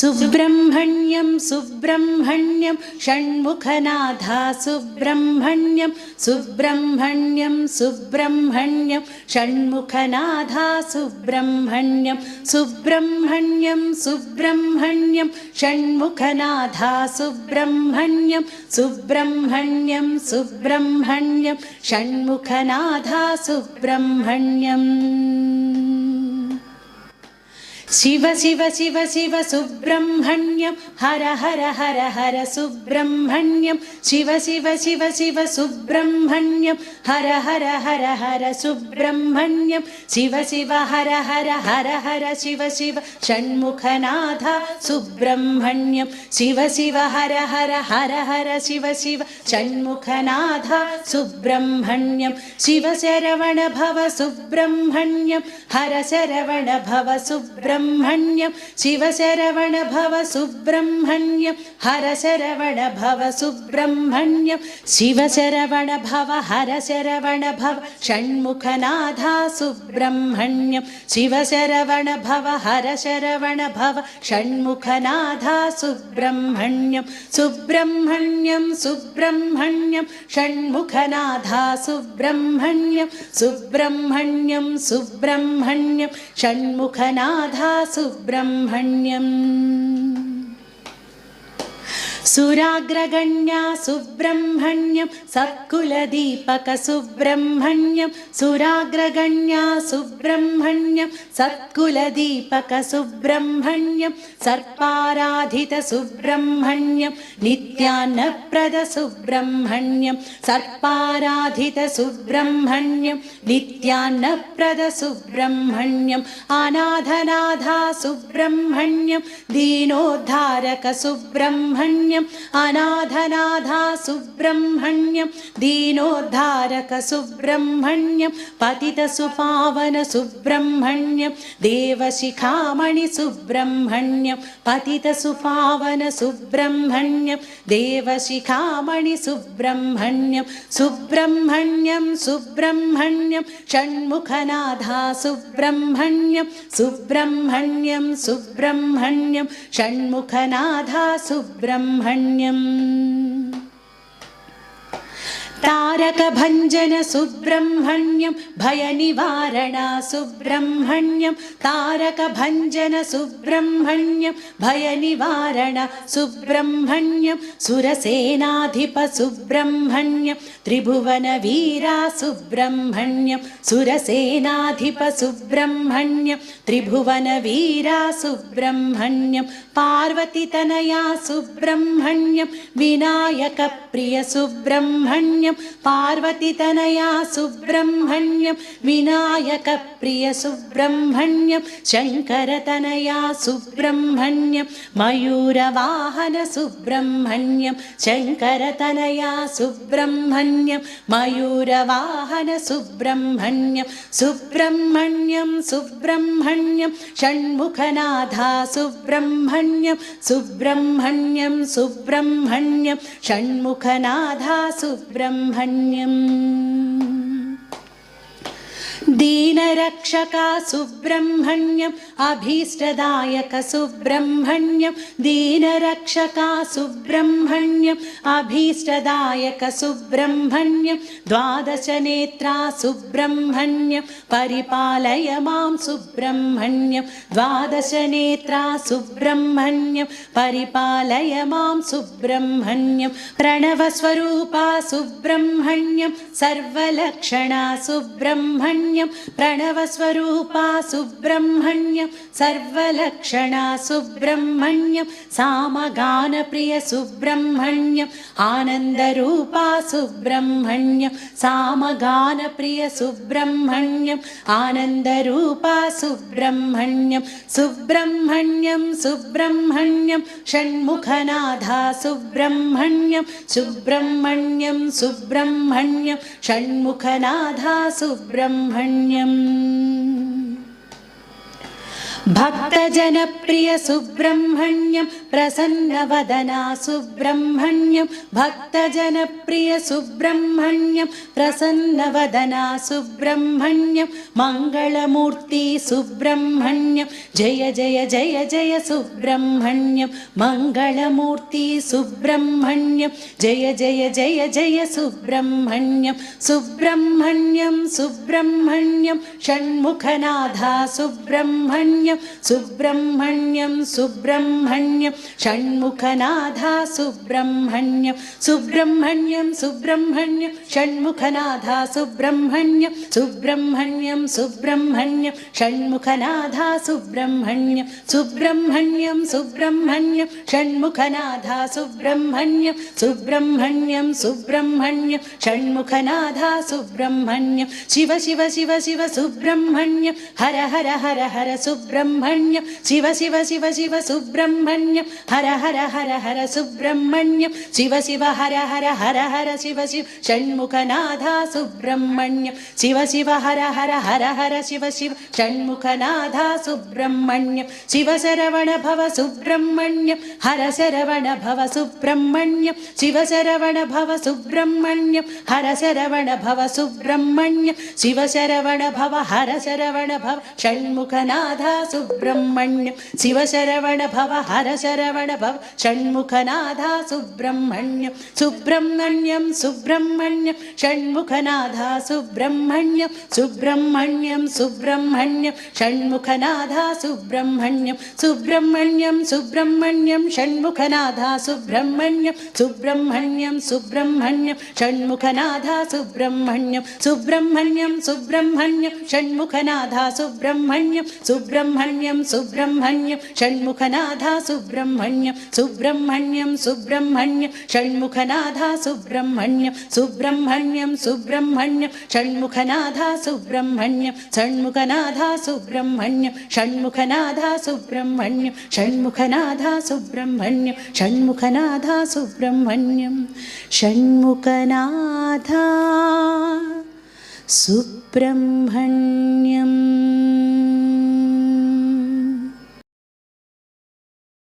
सुब्रह्मण्यं सुब्रह्मण्यं षण्मुखनाथा सुब्रह्मण्यं सुब्रह्मण्यं सुब्रह्मण्यं षण्मुखनाथा सुब्रह्मण्यं सुब्रह्मण्यं सुब्रह्मण्यं षण्मुखनाथा सुब्रह्मण्यं सुब्रह्मण्यं सुब्रह्मण्यं षण्मुखनाथा सुब्रह्मण्यम् शिव शिव शिव शिव सुब्रह्मण्यं हर हर हर हर सुब्रह्मण्यं शिव शिव शिव शिव सुब्रह्मण्यं हर हर हर हर सुब्रह्मण्यं शिव शिव हर हर हर हर शिव शिव षण्मुखनाथ सुब्रह्मण्यं शिव शिव हर हर हर हर शिव शिव षण्मुखनाथ सुब्रह्मण्यं शिव शरवण भव सुब्रह्मण्यं हर शरवण भव सुब्रह्मण्यं शिव शरवण भव हर शरवण भव सुब्रह्मण्यं शिव शरवण भव हर शरवण भव षण्मुखनाथा सुब्रह्मण्यं शिव शरवण भव हर शरवण भव षण्मुखनाथा सुब्रह्मण्यं सुब्रह्मण्यं सुब्रह्मण्यं षण्मुखनाथा सुब्रह्मण्यं सुब्रह्मण्यं सुब्रह्मण्यं षण्मुखनाथा सुब्रह्मण्यम् सुराग्रगण्या सुब्रह्मण्यं सत्कुलदीपकसुब्रह्मण्यं सुराग्रगण्या सुब्रह्मण्यं सत्कुलदीपकसुब्रह्मण्यं सर्पाराधितसुब्रह्मण्यं नित्यान्नप्रदसुब्रह्मण्यं सर्पाराधितसुब्रह्मण्यं नित्यान्नप्रदसुब्रह्मण्यम् अनाथनाथा सुब्रह्मण्यं दीनोद्धारकसुब्रह्मण्यम् अनाथनाथा सुब्रह्मण्यं दीनोद्धारकसुब्रह्मण्यं पतितसुपावनसुब्रह्मण्यं देवशिखामणिसुब्रह्मण्यं पतितसुपावनसुब्रह्मण्यं देवशिखामणिसुब्रह्मण्यं सुब्रह्मण्यं सुब्रह्मण्यं षण्मुखनाथा सुब्रह्मण्यं सुब्रह्मण्यं सुब्रह्मण्यं षण्मुखनाथा न्यम् तारकभञ्जन सुब्रह्मण्यं, भयनिवारणा सुब्रह्मण्यं, तारकभञ्जन सुब्रह्मण्यं, भयनिवारण सुब्रह्मण्यं, सुरसेनाधिप सुब्रह्मण्यं त्रिभुवनवीरा सुब्रह्मण्यं, सुरसेनाधिप सुब्रह्मण्यं त्रिभुवनवीरा सुब्रह्मण्यं, पार्वतीतनया सुब्रह्मण्यं, विनायकप्रिय पार्वतीतनया सुब्रह्मण्यं विनायकप्रिय सुब्रह्मण्यं शङ्करतनया सुब्रह्मण्यं मयूरवाहन सुब्रह्मण्यं शङ्करतनया सुब्रह्मण्यं मयूरवाहन सुब्रह्मण्यं सुब्रह्मण्यं सुब्रह्मण्यं षण्मुखनाथा सुब्रह्मण्यं सुब्रह्मण्यं सुब्रह्मण्यं षण्मुखनाथा ब्राह्मण्यम्। दीनरक्षका सुब्रह्मण्यम् अभीष्टदायक सुब्रह्मण्यं दीनरक्षका सुब्रह्मण्यम् अभीष्टदायक सुब्रह्मण्यं द्वादशनेत्रा सुब्रह्मण्यं परिपालय मां सुब्रह्मण्यं द्वादशनेत्रा सुब्रह्मण्यं परिपालय मां सुब्रह्मण्यं प्रणवस्वरूपा सुब्रह्मण्यं सर्वलक्षणा सुब्रह्मण्यं प्रणवस्वरूपा सुब्रह्मण्यं सर्वलक्षणा सुब्रह्मण्यं सामगानप्रिय सुब्रह्मण्यम् आनन्दरूपा सुब्रह्मण्यं सामगानप्रिय सुब्रह्मण्यम् आनन्दरूपा सुब्रह्मण्यं सुब्रह्मण्यं सुब्रह्मण्यं षण्मुखनाथा सुब्रह्मण्यं सुब्रह्मण्यं सुब्रह्मण्यं षण्मुखनाथा सुब्रह्मण्यम् Om सुब्रह्मण्यं प्रसन्नवदना सुब्रह्मण्यं भक्तजनप्रिय सुब्रह्मण्यं प्रसन्नवदना सुब्रह्मण्यं मङ्गलमूर्ति सुब्रह्मण्यं जय जय जय जय सुब्रह्मण्यं मङ्गलमूर्ति सुब्रह्मण्यं जय जय जय जय सुब्रह्मण्यं सुब्रह्मण्यं सुब्रह्मण्यं षण्मुखनाथा सुब्रह्मण्यं सुब्रह्मण्यं सुब्रह्मण्यं, षण्मुखनाथा सुब्रह्मण्यं सुब्रह्मण्यं सुब्रह्मण्यं, षण्मुखनाथा सुब्रह्मण्यं सुब्रह्मण्यं सुब्रह्मण्यं, षण्मुखनाथा सुब्रह्मण्यं सुब्रह्मण्यं सुब्रह्मण्यं, षण्मुखनाथा सुब्रह्मण्यं सुब्रह्मण्यं सुब्रह्मण्यं, षण्मुखनाथा सुब्रह्मण्यं, शिव शिव शिव शिव, सुब्रह्मण्यं, हर हर हर हर सुब्रह्मण्यं शिव शिव शिव शिव, सुब्रह्मण्यं, हर हर हर हर, सुब्रह्मण्यं, शिव शिव, हर हर हर हर, शिव शिव, षण्मुखनाथा सुब्रह्मण्यं, शिव शिव, हर हर हर हर, शिव शिव, षण्मुखनाथा सुब्रह्मण्यं, शिव, शरवण, भव, सुब्रह्मण्यं, हर, शरवण, भव, सुब्रह्मण्यं, शिव, शरवण, भव, सुब्रह्मण्यं, हर, शरवण, भव, सुब्रह्मण्यं, शिव, शरवण, भव, हर, शरवण, भव, षण्मुखनाथा సుబ్రహ్మణ్యం. శివశరవణ భవ హర శరవణ భవ షణ్ముఖనాథ సుబ్రహ్మణ్యం. సుబ్రహ్మణ్యం సుబ్రహ్మణ్యం షణ్ముఖనాథ సుబ్రహ్మణ్యం. సుబ్రహ్మణ్యం సుబ్రహ్మణ్యం షణ్ముఖనాథ సుబ్రహ్మణ్యం. సుబ్రహ్మణ్యం సుబ్రహ్మణ్యం షణ్ముఖనాథ సుబ్రహ్మణ్యం. సుబ్రహ్మణ్యం సుబ్రహ్మణ్యం షణ్ముఖనాథ సుబ్రహ్మణ్యం. సుబ్రహ్మణ్యం సుబ్రహ్మణ్యం షణ్ముఖనాథ సుబ్రహ్మణ్యం. సుబ్రహ్మ सुब्रह्मण्यं सुब्रह्मण्यं षण्मुखनाथा सुब्रह्मण्यं सुब्रह्मण्यं सुब्रह्मण्यं षण्मुखनाथा सुब्रह्मण्यं सुब्रह्मण्यं सुब्रह्मण्यं षण्मुखनाथा सुब्रह्मण्यं षण्मुखनाथा सुब्रह्मण्यं षण्मुखनाथा सुब्रह्मण्यं षण्मुखनाथा सुब्रह्मण्यं षण्मुखनाथा सुब्रह्मण्यं षण्मुखनाथा सुब्रह्मण्यम्